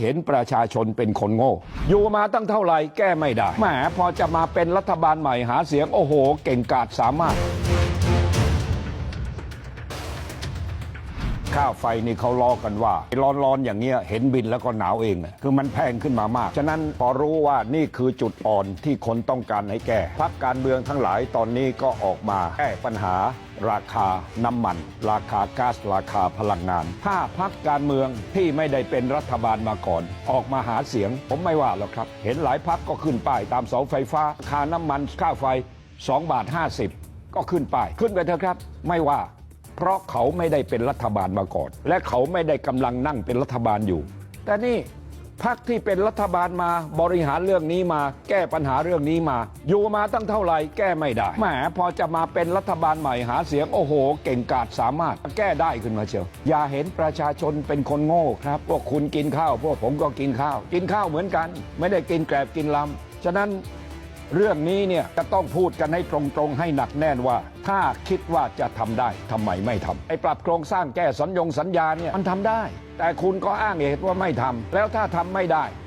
เห็นประชาชนเป็นคนโง่ อยู่มาตั้งเท่าไหร่แก้ไม่ได้แหมพอจะมาเป็นรัฐบาลใหม่หาเสียงโอ้โห เก่งกาจสามารถ ค่าไฟนี่เขาล้อกันว่า ร้อนๆอย่างเงี้ยเห็นบินแล้วก็หนาวเองนะคือมันแพงขึ้นมามาก ฉะนั้นพอรู้ว่านี่คือจุดอ่อนที่คนต้องการให้แก้พักการเมืองทั้งหลายตอนนี้ก็ออกมาแก้ปัญหาราคาน้ำมัน ราคาก๊าซราคาพลังงาน ถ้าพักการเมืองที่ไม่ได้เป็นรัฐบาลมาก่อน ออกมาหาเสียง ผมไม่ว่าหรอกครับ เห็นหลายพักก็ขึ้นป้ายตามเสาไฟฟ้าค่าน้ำมันค่าไฟ2บาท50 ก็ขึ้นป้ายขึ้นไปเถอะครับ ไม่ว่า เพราะเขาไม่ได้เป็นรัฐบาลมาก่อนและเขาไม่ได้กำลังนั่งเป็นรัฐบาลอยู่แต่นี่พรรคที่เป็นรัฐบาลมาบริหารเรื่องนี้มาแก้ปัญหาเรื่องนี้มาอยู่มาตั้งเท่าไหร่แก้ไม่ได้แหมพอจะมาเป็นรัฐบาลใหม่หาเสียงโอ้โห เก่งกาจสามารถแก้ได้ขึ้นมาเชียวอย่าเห็นประชาชนเป็นคนโง่ครับ พวกคุณกินข้าว พวกผมก็กินข้าว กินข้าวเหมือนกัน ไม่ได้กินแกลบกินลำฉะนั้น เรื่องนี้เนี่ยจะต้องพูดกันให้ตรงๆให้หนักแน่นว่า ถ้าคิดว่าจะทำได้ทำไมไม่ทำไอ้ปรับโครงสร้างแก้สัญญงสัญญาเนี่ยมันทำได้ แต่คุณก็อ้างเหตุว่าไม่ทำแล้วถ้าทำไม่ได้เอ่อ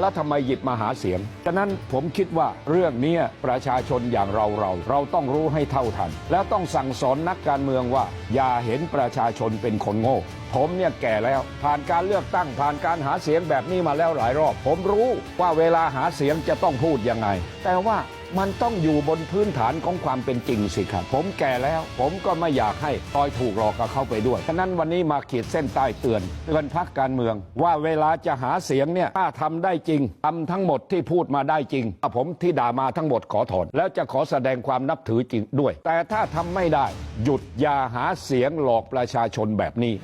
แล้วทำไมหยิบมาหาเสียง ฉะนั้นผมคิดว่าเรื่องนี้ประชาชนอย่างเราเรา เราต้องรู้ให้เท่าทัน แล้วต้องสั่งสอนนักการเมืองว่า อย่าเห็นประชาชนเป็นคนโง่ ผมเนี่ยแก่แล้ว ผ่านการเลือกตั้งผ่านการหาเสียงแบบนี้มาแล้วหลายรอบ ผมรู้ว่าเวลาหาเสียงจะต้องพูดยังไง แต่ว่า มันต้องอยู่บนพื้นฐานของความเป็นจริงสิครับ ผมแก่แล้ว ผมก็ไม่อยากให้ตอยถูกหลอกกับเขาไปด้วยฉะนั้นวันนี้มาขีดเส้นใต้เตือนเตือนพักการเมือง ว่าเวลาจะหาเสียงเนี่ยถ้าทำได้จริงทำทั้งหมดที่พูดมาได้จริงผมที่ด่ามาทั้งหมดขอถอน แล้วจะขอแสดงความนับถือจริงด้วย แต่ถ้าทำไม่ได้ หยุดอย่าหาเสียงหลอกประชาชนแบบนี้